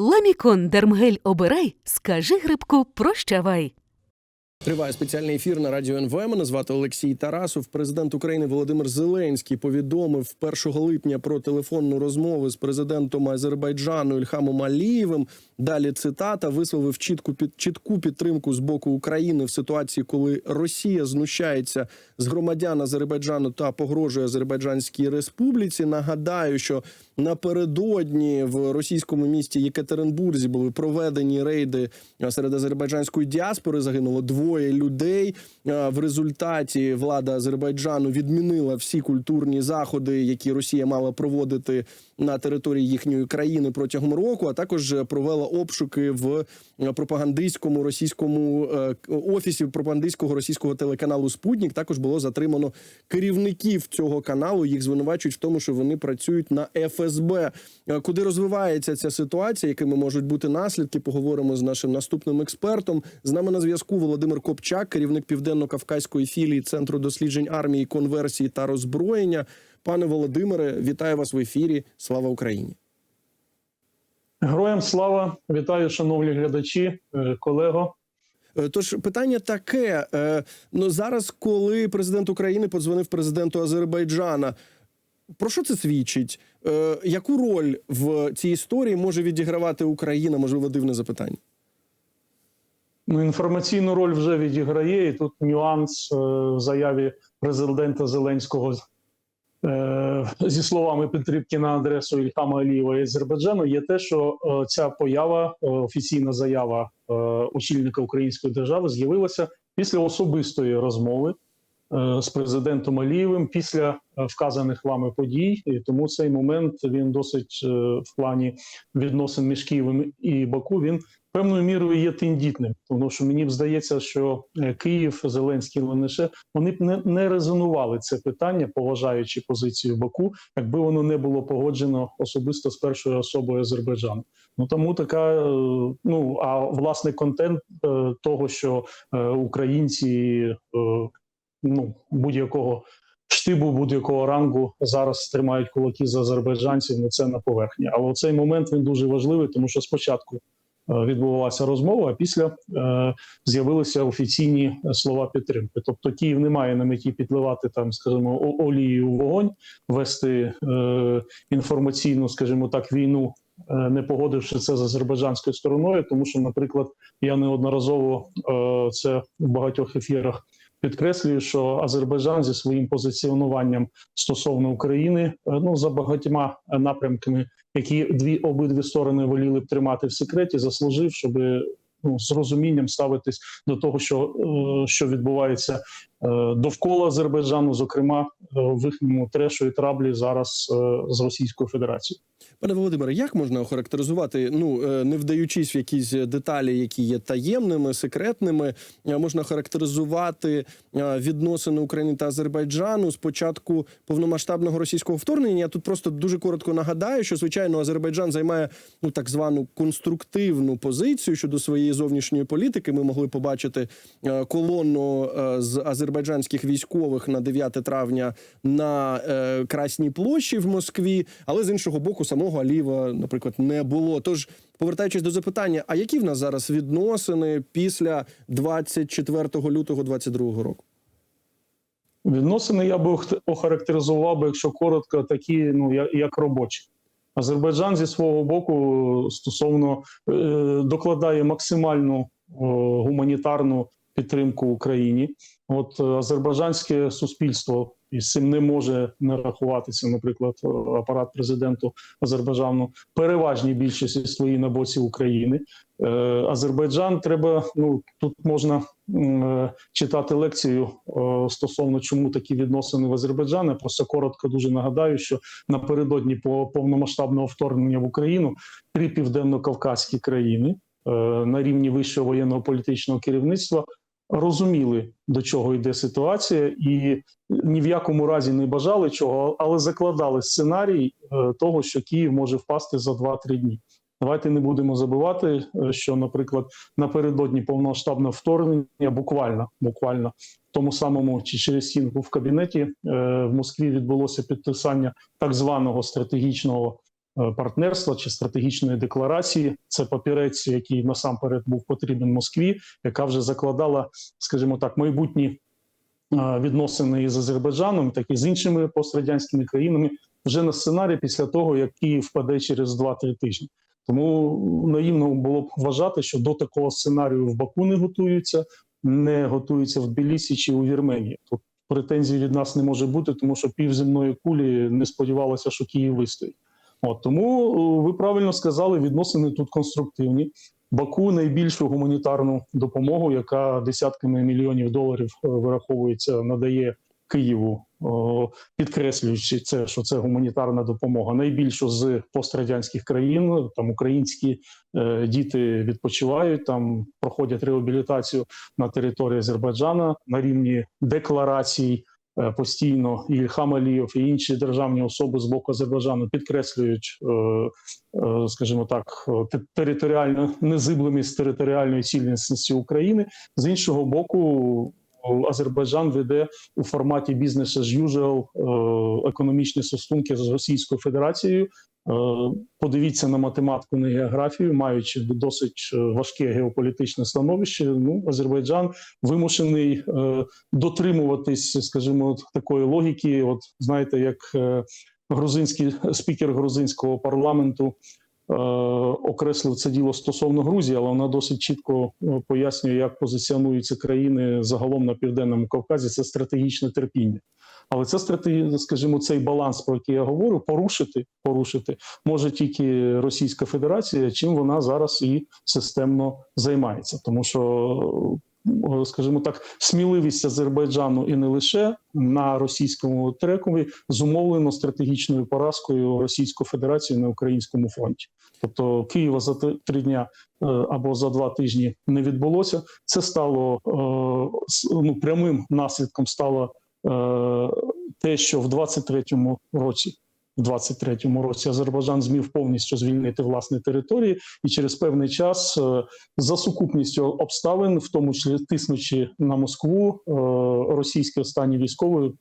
Ламікон Дермгель обирай, скажи грибку прощавай. Триває спеціальний ефір на радіо НВ. Мене звати Олексій Тарасов. Президент України Володимир Зеленський повідомив 1 липня про телефонну розмову з президентом Азербайджану Ільхамом Алієвим. Далі цитата висловив чітку під чітку підтримку з боку України в ситуації, коли Росія знущається з громадян Азербайджану та погрожує Азербайджанській республіці. Нагадаю, що напередодні в російському місті Єкатеринбурзі були проведені рейди серед азербайджанської діаспори. Загинуло двоє людей. В результаті влада Азербайджану відмінила всі культурні заходи, які Росія мала проводити на території їхньої країни протягом року. А також провела обшуки в е, пропагандистському російському е, офісі пропагандистського російського телеканалу Спутник. Також було затримано керівників цього каналу. Їх звинувачують в тому, що вони працюють на ФСБ. Е, Куди розвивається ця ситуація, якими можуть бути наслідки? Поговоримо з нашим наступним експертом. З нами на зв'язку Володимир Копчак, керівник південно-кавказької філії Центру досліджень армії, конверсії та роззброєння. Пане Володимире, вітаю вас в ефірі. Слава Україні! Героям слава вітаю, шановні глядачі, е, колего. Е, Тож питання таке: е, ну зараз, коли президент України подзвонив президенту Азербайджана, про що це свідчить? Яку роль в цій історії може відігравати Україна? Можливо, дивне запитання. Ну, інформаційну роль вже відіграє, і тут нюанс в заяві президента Зеленського зі словами підтримки на адресу Ільхама Алієва і Азербайджану є те, що е, ця поява, е, офіційна заява е, очільника української держави з'явилася після особистої розмови е, з президентом Алієвим після е, вказаних вами подій. І тому цей момент він досить е, в плані відносин між Києвом і Баку. Він певною мірою є тендітним, тому що мені б здається, що е, Київ, Зеленський, не лише вони б не, не резонували це питання, поважаючи позицію Баку, якби воно не було погоджено особисто з першою особою Азербайджану. Ну тому така е, ну а власне контент е, того, що українці ну будь-якого. Штибу будь-якого рангу зараз тримають кулаки за азербайджанців. Ну це на поверхні. Але цей момент він дуже важливий, тому що спочатку відбувалася розмова, а після е, з'явилися офіційні слова підтримки. Тобто Київ не має на меті підливати там, скажімо, олію в вогонь, вести е, інформаційну, скажімо так, війну. е, Не погодивши це з азербайджанською стороною, тому що, наприклад, я неодноразово е, це в багатьох ефірах підкреслюю, що Азербайджан зі своїм позиціонуванням стосовно України, е, ну за багатьма напрямками, які дві обидві сторони воліли б тримати в секреті, заслужив, щоб ну, з розумінням ставитись до того, що, е, що відбувається е, довкола Азербайджану, зокрема е, в їхньому трешу і траблі зараз е, з Російською Федерацією. Пане Володимире, як можна охарактеризувати, ну е, не вдаючись в якісь деталі, які є таємними, секретними, е, можна характеризувати е, відносини України та Азербайджану з початку повномасштабного російського вторгнення. Я тут просто дуже коротко нагадаю, що звичайно Азербайджан займає ну так звану конструктивну позицію щодо своєї зовнішньої політики. Ми могли побачити е, колонну е, з азербайджанських військових на 9 травня на е, Красній площі в Москві, але з іншого боку, самого Аліва, наприклад, не було. Тож, повертаючись до запитання, а які в нас зараз відносини після 24 лютого 2022 року? Відносини я би охарактеризував би, якщо коротко, такі ну як робочі. Азербайджан зі свого боку стосовно е, докладає максимальну гуманітарну підтримку Україні. От е, азербайджанське суспільство із цим не може не рахуватися. Наприклад, е, апарат президенту Азербайджану переважній більшості свої на боці України. Е, Азербайджан треба. Ну тут можна читати лекцію стосовно чому такі відносини в Азербайджані. Просто коротко дуже нагадаю, що напередодні по повномасштабного вторгнення в Україну три південно-кавказькі країни на рівні вищого воєнного політичного керівництва розуміли до чого йде ситуація, і ні в якому разі не бажали чого, але закладали сценарій е, того, що Київ може впасти за 2-3 дні. Давайте не будемо забувати, е, що, наприклад, напередодні повномасштабного вторгнення, буквально буквально в тому самому чи через стінку в кабінеті е, в Москві відбулося підписання так званого стратегічного партнерства чи стратегічної декларації. Це папірець, який насамперед був потрібен Москві, яка вже закладала, скажімо так, майбутні е, відносини із Азербайджаном, так і з іншими пострадянськими країнами вже на сценарій після того, як Київ впаде через 2-3 тижні. Тому наївно було б вважати, що до такого сценарію в Баку не готуються, не готуються в Тбілісі чи у Вірменії. Тут претензій від нас не може бути, тому що півземної кулі не сподівалося, що Київ вистоїть. От тому е, ви правильно сказали, відносини тут конструктивні. Баку найбільшу гуманітарну допомогу, яка десятками мільйонів доларів е, вираховується, надає Києву, підкреслюючи це, що це гуманітарна допомога. Найбільшу з пострадянських країн. Там українські е, діти відпочивають, там проходять реабілітацію на території Азербайджана на рівні декларацій. Е, Постійно і Ільхам і інші державні особи з боку Азербайджану підкреслюють, е, е, скажімо так, те- територіальну незиблемість територіальної цілісності України. З іншого боку, Азербайджан веде у форматі бізнесу з е, економічні стосунки з Російською Федерацією. Е, Подивіться на математику, на географію, маючи досить е, важке геополітичне становище. Ну, Азербайджан вимушений е, дотримуватись, скажімо, такої логіки. От знаєте, як грузинський спікер грузинського парламенту окреслив це діло стосовно Грузії, але вона досить чітко пояснює, як позиціонуються країни загалом на південному Кавказі. Це стратегічне терпіння. Але це стратегі, скажімо, цей баланс, про який я говорю, порушити, порушити може тільки Російська Федерація, чим вона зараз і системно займається, тому що. е, Скажімо так, сміливість Азербайджану і не лише на російському трекові зумовлено стратегічною поразкою Російської Федерації на українському фронті. Тобто Києва за три- дня е, або за два тижні не відбулося. Це стало е, ну, прямим наслідком стало те, що в 23-му році. В 23-му році Азербайджан зміг повністю звільнити власні території, і через певний час е, за сукупністю обставин, в тому числі тиснучи на Москву, е, російські останні військові е,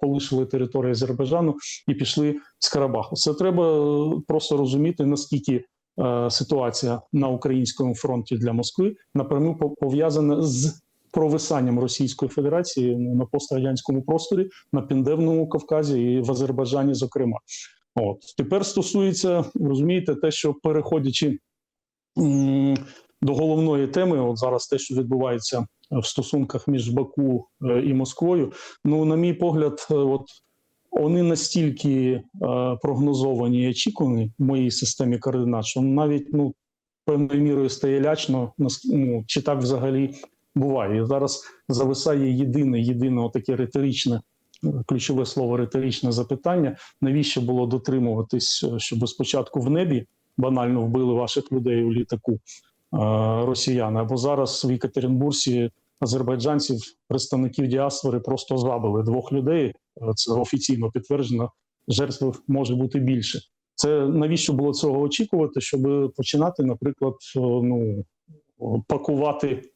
полишили територію Азербайджану і пішли з Карабаху. Це треба е, просто розуміти, наскільки е, ситуація на українському фронті для Москви напряму по- пов'язана з провисанням Російської Федерації на пострадянському просторі, на Південному Кавказі і в Азербайджані, зокрема. От тепер стосується розумієте, те, що переходячи м, до головної теми, от зараз те, що відбувається в стосунках між Баку е, і Москвою. Ну, на мій погляд, е, от вони настільки е, прогнозовані і очікувані в моїй системі координат, що навіть ну певною мірою стає лячно, ну, чи так взагалі буває. І зараз зависає єдине, єдине таке риторичне, ключове слово риторичне запитання: навіщо було дотримуватись, е, щоб спочатку в небі банально вбили ваших людей у літаку е, росіяни, або зараз в Екатеринбурзі азербайджанців, представників діаспори, просто забили двох людей. Е, Це офіційно підтверджено. Жертв може бути більше. Це навіщо було цього очікувати, щоб починати, наприклад, ну пакувати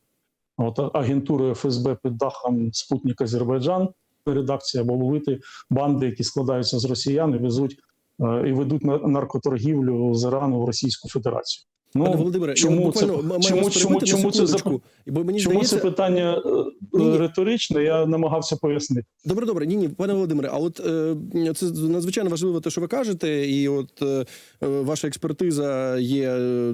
от агентурою ФСБ під дахом Спутник Азербайджан, редакція або ловити банди, які складаються з росіян і везуть е, і ведуть на- наркоторгівлю з Ірану в Російську Федерацію. Ну Пане Володимире, чому це- чому- чому- чому це зап- Бо мені чому здається, це питання е, Ні-ні. риторичне? Я намагався пояснити. Добре, добре, ні, ні, пане Володимире. А от е, це надзвичайно важливо, те, що ви кажете, і от е, е, ваша експертиза є е,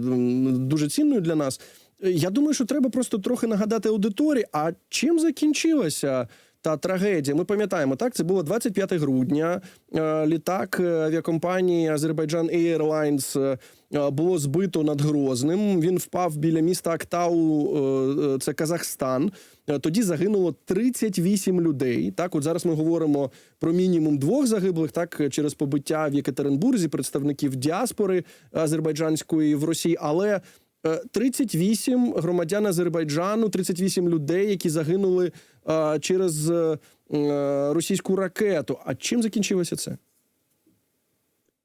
дуже цінною для нас. Я думаю, що треба просто трохи нагадати аудиторії, а чим закінчилася та трагедія? Ми пам'ятаємо, так це було 25 грудня. Е, Літак е, авіакомпанії Azerbaijan Airlines е, було збито над Грозним. Він впав біля міста Актау, це Казахстан. Тоді загинуло 38 людей. Так, от зараз ми говоримо про мінімум двох загиблих, так через побиття в Єкатеринбурзі представників діаспори азербайджанської в Росії, але. Е, 38 громадян Азербайджану, 38 людей, які загинули е, через е, е, російську ракету. А чим закінчилося це?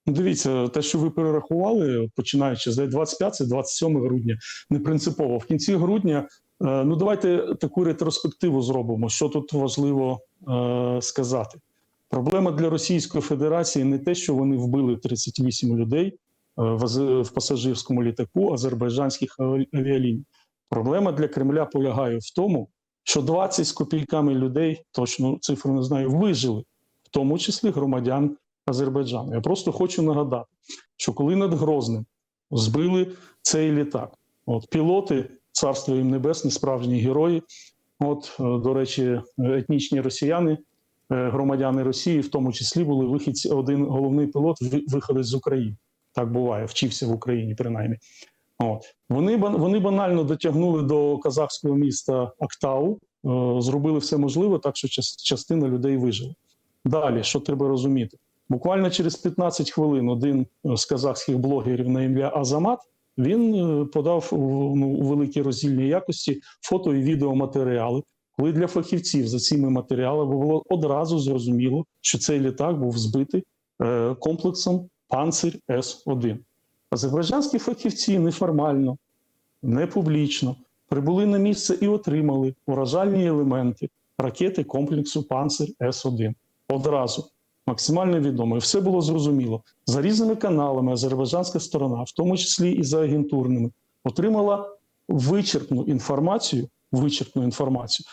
Ну, Дивіться, те, що ви перерахували, починаючи з 25 це 27 грудня, не принципово. В кінці грудня, е, ну давайте таку ретроспективу зробимо. Що тут важливо е, сказати? Проблема для Російської Федерації не те, що вони вбили 38 людей е, в, в пасажирському літаку азербайджанських аві- авіаліній. Проблема для Кремля полягає в тому, що 20 з копійками людей, точно цифру не знаю, вижили, в тому числі громадян Азербайджану. Я просто хочу нагадати, що коли над Грозним збили цей літак, от пілоти, царство їм небесне, справжні герої. От, е, до речі, етнічні росіяни, е, громадяни Росії, в тому числі були вихідці. Один головний пілот ви- виходець з України. Так буває, вчився в Україні, принаймні. От. Вони, вони банально дотягнули до казахського міста Актау, е, зробили все можливе, так що час- частина людей вижила. Далі, що треба розуміти? Буквально через 15 хвилин один е, з казахських блогерів на ім'я Азамат він е, подав ну, у великій роздільній якості фото і відеоматеріали. Коли для фахівців за цими матеріалами було одразу зрозуміло, що цей літак був збитий е, комплексом Панцир С-1. Азербайджанські фахівці неформально, не публічно прибули на місце і отримали уражальні елементи ракети комплексу Панцир С-1. Одразу максимально відомо. І все було зрозуміло. За різними каналами азербайджанська сторона, в тому числі і за агентурними, отримала вичерпну інформацію, вичерпну інформацію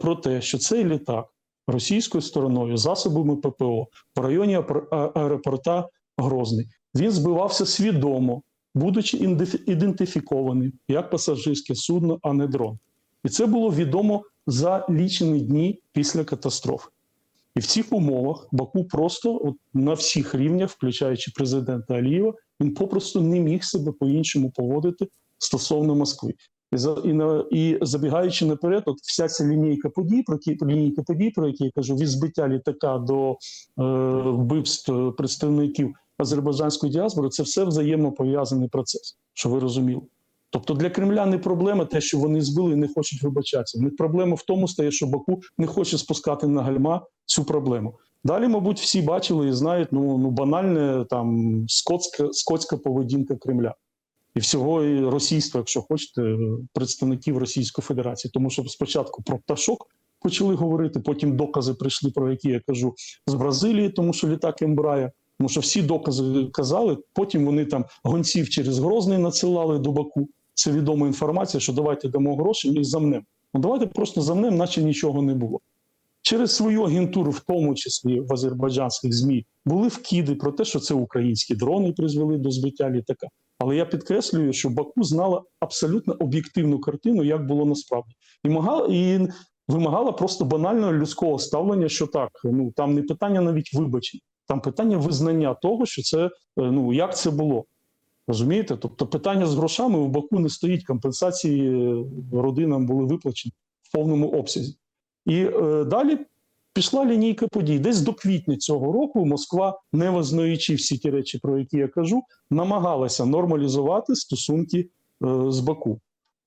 про те, що цей літак російською стороною, засобами ППО в районі аеропорта Грозний, він збивався свідомо, будучи ідентифікованим як пасажирське судно, а не дрон. І це було відомо за лічені дні після катастрофи. І в цих умовах Баку просто от, на всіх рівнях, включаючи президента Алієва, він попросту не міг себе по-іншому поводити стосовно Москви. І, на, і забігаючи наперед, от вся ця лінійка подій, про які лінійка подій, про які я кажу, від збиття літака до е, вбивств представників азербайджанської діаспори, це все взаємно пов'язаний процес, що ви розуміли. Тобто для Кремля не проблема те, що вони збили і не хочуть вибачатися. Них проблема в тому стає, що Баку не хоче спускати на гальма цю проблему. Далі, мабуть, всі бачили і знають ну, ну банальне там скотська, скотська поведінка Кремля і всього і російства, якщо хочете, представників Російської Федерації. Тому що спочатку про пташок почали говорити, потім докази прийшли, про які я кажу з Бразилії, тому що літак Ембрая. Тому що всі докази казали, потім вони там гонців через Грозний надсилали до Баку. Це відома інформація, що давайте дамо гроші, ми замнемо. Ну давайте просто замнемо, наче нічого не було. Через свою агентуру, в тому числі в азербайджанських ЗМІ, були вкиди про те, що це українські дрони призвели до збиття літака. Але я підкреслюю, що Баку знала абсолютно об'єктивну картину, як було насправді, і могла і вимагала просто банального людського ставлення, що так, ну там не питання навіть вибачень, там питання визнання того, що це е, ну як це було. Розумієте? Тобто питання з грошами у Баку не стоїть. Компенсації е, родинам були виплачені в повному обсязі. І е, далі пішла лінійка подій. Десь до квітня цього року Москва, не визнаючи всі ті речі, про які я кажу, намагалася нормалізувати стосунки е, з Баку.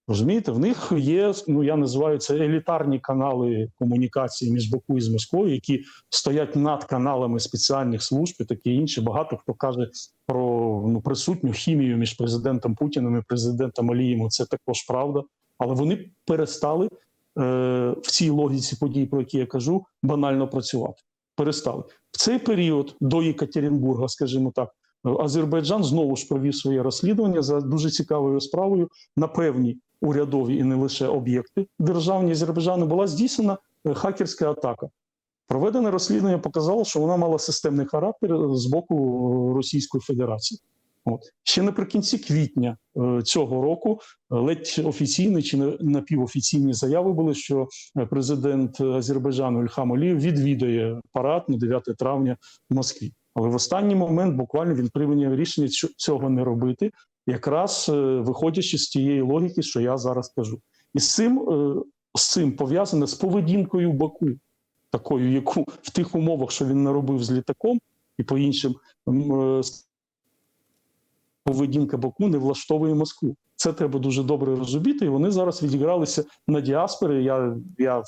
Розумієте, в них є, ну я називаю це елітарні канали комунікації між Баку і з Москвою, які стоять над каналами спеціальних служб і таке інше. Багато хто каже про ну, присутню хімію між президентом Путіним і президентом Алієм. Це також правда. Але вони перестали в цій логіці подій, про які я кажу, банально працювати. Перестали в цей період до Єкатеринбурга, скажімо так, Азербайджан знову ж провів своє розслідування за дуже цікавою справою на певні урядові і не лише об'єкти державні Азербайджану була здійснена е, хакерська атака. Проведене розслідування показало, що вона мала системний характер з боку е, Російської Федерації. От ще наприкінці квітня е, цього року е, ледь офіційні чи на- напівофіційні заяви були, що е, президент Азербайджану Ільхам Алієв відвідує парад на 9 травня в Москві. Але в останній момент буквально він прийняв рішення цього не робити, якраз виходячи з тієї логіки, що я зараз кажу, і з цим з цим пов'язане з поведінкою Баку, такою, яку в тих умовах, що він наробив з літаком, і по іншим поведінка Баку не влаштовує Москву. Це треба дуже добре розуміти. І вони зараз відігралися на діаспори. Я, я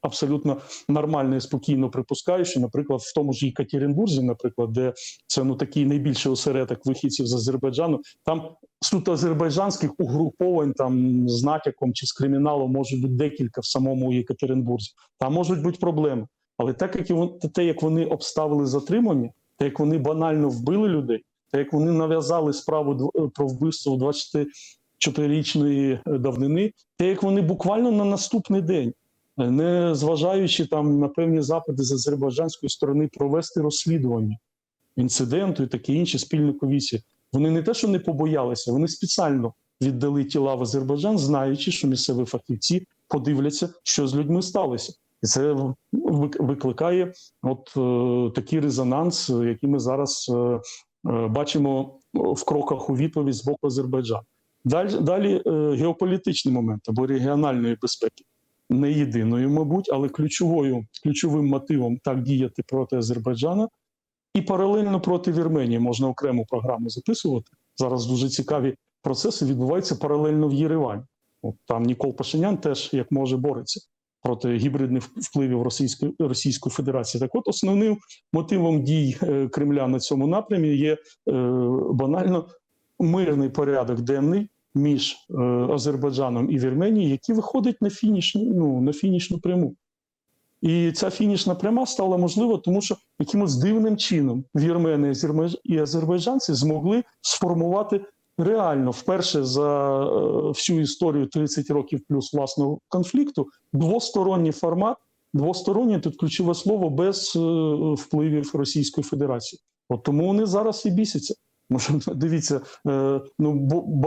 абсолютно нормально і спокійно припускаю, що, наприклад, в тому ж Єкатеринбурзі, наприклад, де це ну такий найбільший осередок вихідців з Азербайджану, там суто азербайджанських угруповань там з натяком чи з криміналом може бути декілька в самому Єкатеринбурзі. Там можуть бути проблеми. Але так як і те, як вони обставили затримання, те, як вони банально вбили людей, як вони нав'язали справу дв- про вбивство 24-річної давнини, те, як вони буквально на наступний день, е, не зважаючи там на певні запити з азербайджанської сторони, провести розслідування інциденту і таке інше спільну комісію. Вони не те, що не побоялися, вони спеціально віддали тіла в Азербайджан, знаючи, що місцеві фахівці подивляться, що з людьми сталося. І це вик- викликає от е, такий резонанс, е, який ми зараз е, е, бачимо в кроках у відповідь з боку Азербайджану. Далі, далі е, геополітичний момент або регіональної безпеки. Не єдиною, мабуть, але ключовою, ключовим мотивом так діяти проти Азербайджана і паралельно проти Вірменії можна окрему програму записувати. Зараз дуже цікаві процеси відбуваються паралельно в Єревані. От там Нікол Пашинян теж як може бореться проти гібридних впливів Російської Російської Федерації. Так, от основним мотивом дій е, Кремля на цьому напрямі є е, банально мирний порядок денний між е, Азербайджаном і Вірменією, який виходить на фінішну, ну, на фінішну пряму. І ця фінішна пряма стала можлива, тому що якимось дивним чином вірмени і азербайджанці змогли сформувати реально вперше за е, всю історію 30 років плюс власного конфлікту двосторонній формат. двосторонній тут ключове слово без е, впливів Російської Федерації. От тому вони зараз і бісяться. Може, дивіться, е, ну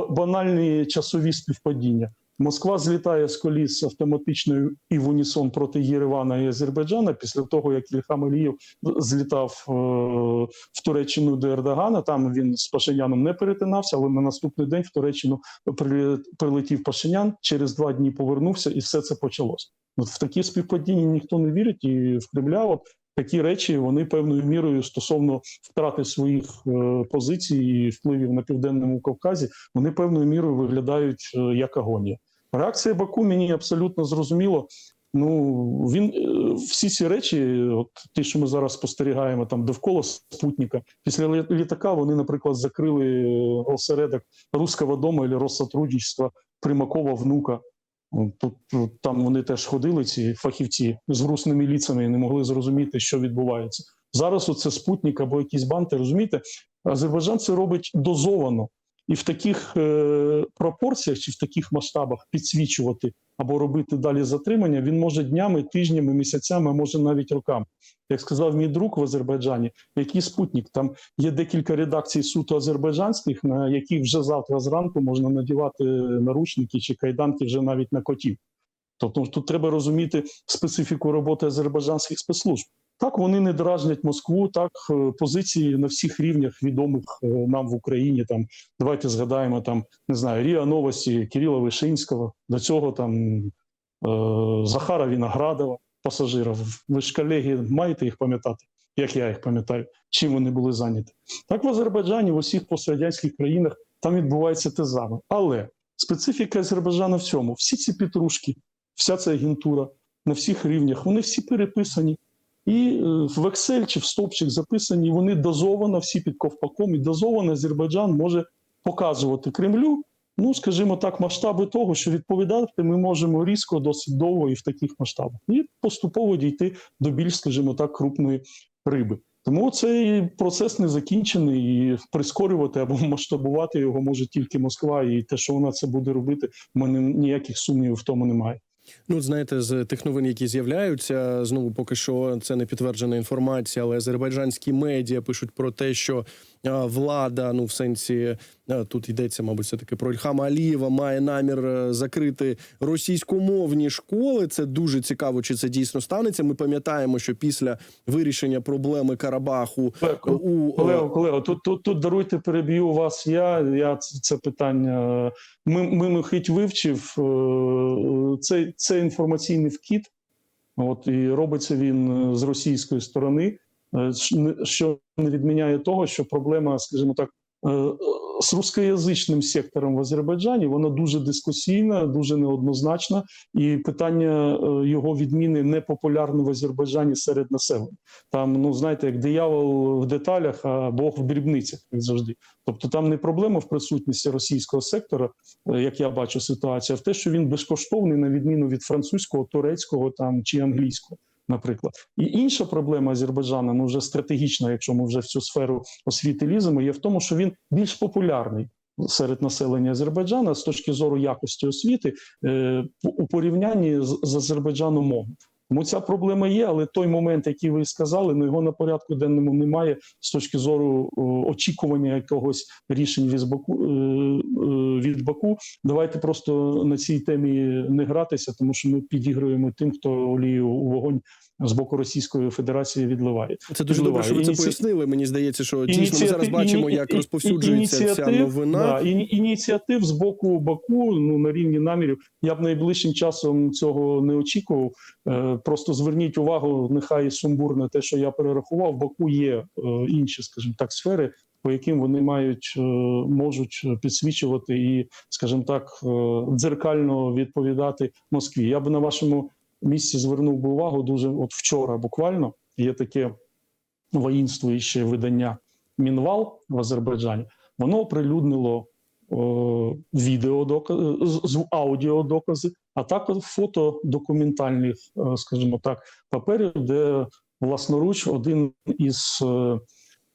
банальні часові співпадіння. Москва злітає з коліс автоматично і в унісон проти Єревана і Азербайджана після того, як Ільхам Алієв злітав е, в Туреччину до Ердогана. Там він з Пашиняном не перетинався, але на наступний день в Туреччину при- прилетів Пашинян. Через два дні повернувся, і все це почалося. От в такі співпадіння ніхто не вірить, і в Кремля от такі речі вони певною мірою стосовно втрати своїх е, позицій і впливів на південному Кавказі, вони певною мірою виглядають е, як агонія. Реакція Баку мені абсолютно зрозуміло. Ну він е, всі ці речі, от ті, що ми зараз спостерігаємо там довкола спутника, після літака вони, наприклад, закрили е, осередок Руського дому або Россотрудничества Примакова внука. Тут, там вони теж ходили, ці фахівці з грустними ліцями і не могли зрозуміти, що відбувається. Зараз оце спутник або якісь банти. Розумієте, Азербайджан це робить дозовано і в таких е, пропорціях чи в таких масштабах підсвічувати або робити далі затримання. Він може днями, тижнями, місяцями, а може навіть роками. Як сказав мій друг в Азербайджані, який спутник там є декілька редакцій суто азербайджанських, на яких вже завтра зранку можна надівати наручники чи кайданки вже навіть на котів. Тобто тут треба розуміти специфіку роботи азербайджанських спецслужб. Так вони не дражнять Москву, так е, позиції на всіх рівнях відомих е, нам в Україні. Там давайте згадаємо там не знаю Ріа Новості, Кирила Вишинського, до цього там е, Захара Віноградова, пасажира. Ви ж колеги маєте їх пам'ятати, як я їх пам'ятаю, чим вони були зайняті. Так в Азербайджані, в усіх пострадянських країнах там відбувається те саме. Але специфіка Азербайджану в цьому: всі ці петрушки, вся ця агентура на всіх рівнях, вони всі переписані. І е, в Excel чи в стопчик записані, вони дозовано, всі під ковпаком, і дозовано Азербайджан може показувати Кремлю, ну скажімо так, масштаби того, що відповідати ми можемо різко, досить довго і в таких масштабах, і поступово дійти до більш, скажімо так, крупної риби. Тому цей процес не закінчений, і прискорювати або масштабувати його може тільки Москва, і те, що вона це буде робити, в мене ніяких сумнівів в тому немає. Ну, знаєте, з тих новин, які з'являються, знову поки що це не підтверджена інформація, але азербайджанські медіа пишуть про те, що влада, ну в сенсі тут йдеться, мабуть, все таки про Ільхама Алієва, має намір е, закрити російськомовні школи. Це дуже цікаво, чи це дійсно станеться. Ми пам'ятаємо, що після вирішення проблеми Карабаху у е, Колего, колего, тут, тут, тут даруйте, переб'ю вас. Я, я це, питання. Ми, Мимохить вивчив е, цей, це інформаційний вкіт. От і робиться він е, з російської сторони, е, що не відміняє того, що проблема, скажімо так, е, з рускоязичним сектором в Азербайджані вона дуже дискусійна, дуже неоднозначна, і питання е, його відміни не популярно в Азербайджані серед населення. Там, ну знаєте, як диявол в деталях, а Бог в дрібницях, як завжди. Тобто, там не проблема в присутності російського сектора, е, як я бачу ситуацію, а в те, що він безкоштовний на відміну від французького, турецького там чи англійського. Наприклад. І інша проблема Азербайджану, ну вже стратегічна, якщо ми вже в цю сферу освіти ліземо, є в тому, що він більш популярний серед населення Азербайджана з точки зору якості освіти е, у порівнянні з, з Азербайджаном мову. Тому ця проблема є, але той момент, який ви сказали, ну його на порядку денному немає з точки зору о, очікування якогось рішень від Баку, е, е, від Баку. Давайте просто на цій темі не гратися, тому що ми підігруємо тим, хто олію у вогонь з боку Російської Федерації відливає. Це дуже добре, що ви це Ініці- пояснили. Мені здається, що дійсно ми зараз бачимо, як розповсюджується ця новина. Да, іні- ініціатив з боку Баку ну на рівні намірів. Я б найближчим часом цього не очікував. Е, Просто зверніть увагу, нехай сумбурне те, що я перерахував. В Баку є е, інші, скажімо так, сфери, по яким вони мають е, можуть підсвічувати і, скажімо так, дзеркально відповідати Москві. Я б на вашому місці звернув би увагу дуже. От вчора буквально є таке воїнствуюче видання Мінвал в Азербайджані. Воно оприлюднило е, відеодокази, з, з аудіодокази, а також фото документальних, е, скажімо так, паперів, де власноруч один із е,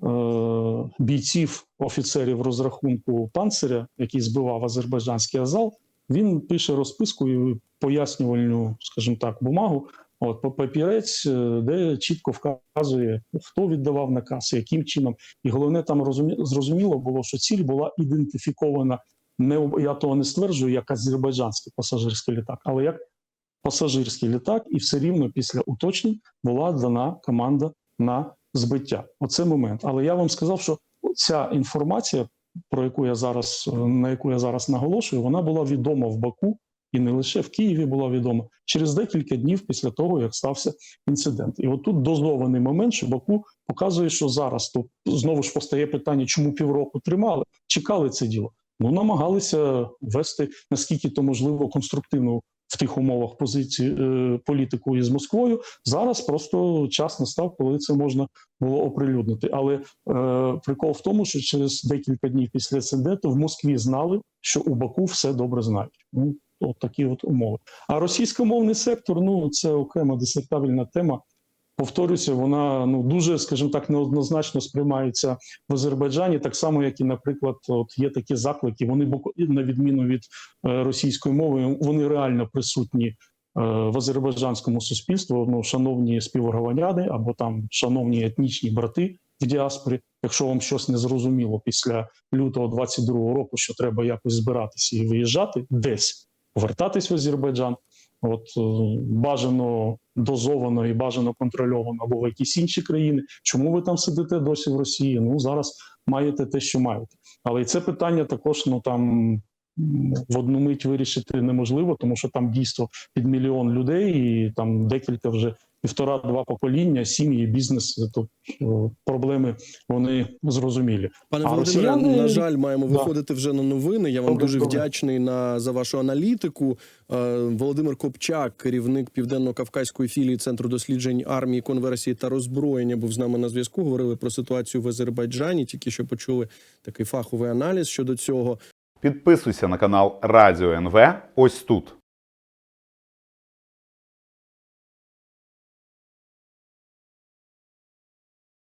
е, бійців офіцерів розрахунку панциря, який збивав азербайджанський азал, він пише розписку і пояснювальну, скажімо так, бумагу. От па- папірець, е, де чітко вказує, хто віддавав наказ, яким чином, і головне там розумі... зрозуміло було, що ціль була ідентифікована. Не я того не стверджую, як азербайджанський пасажирський літак, але як пасажирський літак, і все рівно після уточнень була дана команда на збиття. Оце момент. Але я вам сказав, що ця інформація, про яку я зараз е, на яку я зараз наголошую, вона була відома в Баку і не лише в Києві була відома через декілька днів після того, як стався інцидент. І отут дозований момент, що Баку показує, що зараз тут знову ж постає питання, чому півроку тримали, чекали це діло. Ну намагалися вести наскільки то можливо конструктивну в тих умовах позицію е, політику із Москвою. Зараз просто час настав, коли це можна було оприлюднити. Але е, прикол в тому, що через декілька днів після інциденту в Москві знали, що у Баку все добре знають. От такі от умови. А російськомовний сектор ну це окрема дисертабельна тема. Повторюся, вона ну дуже, скажімо так, неоднозначно сприймається в Азербайджані, так само, як і, наприклад, от є такі заклики. Вони на відміну від е, російської мови, вони реально присутні е, в азербайджанському суспільстві. Ну, шановні співгромадяни або там шановні етнічні брати в діаспорі. Якщо вам щось не зрозуміло після лютого 22-го року, що треба якось збиратися і виїжджати десь, повертатись в Азербайджан. От е, бажано дозовано і бажано контрольовано або в якісь інші країни. Чому ви там сидите досі в Росії? Ну зараз маєте те, що маєте. Але і це питання також ну там в одну мить вирішити неможливо, тому що там дійсно під мільйон людей, і там декілька вже півтора-два покоління, сім'ї, бізнес. Тут е, проблеми вони зрозумілі. Пане А Володимире, росіяни- на жаль, маємо Да. виходити вже на новини. Я вам Добре, дуже добре. вдячний на за вашу аналітику. Е, Володимир Копчак, керівник південно-кавказької філії центру досліджень армії, конверсії та роззброєння, був з нами на зв'язку. Говорили про ситуацію в Азербайджані. Тільки що почули такий фаховий аналіз щодо цього. Підписуйся на канал Радіо НВ ось тут.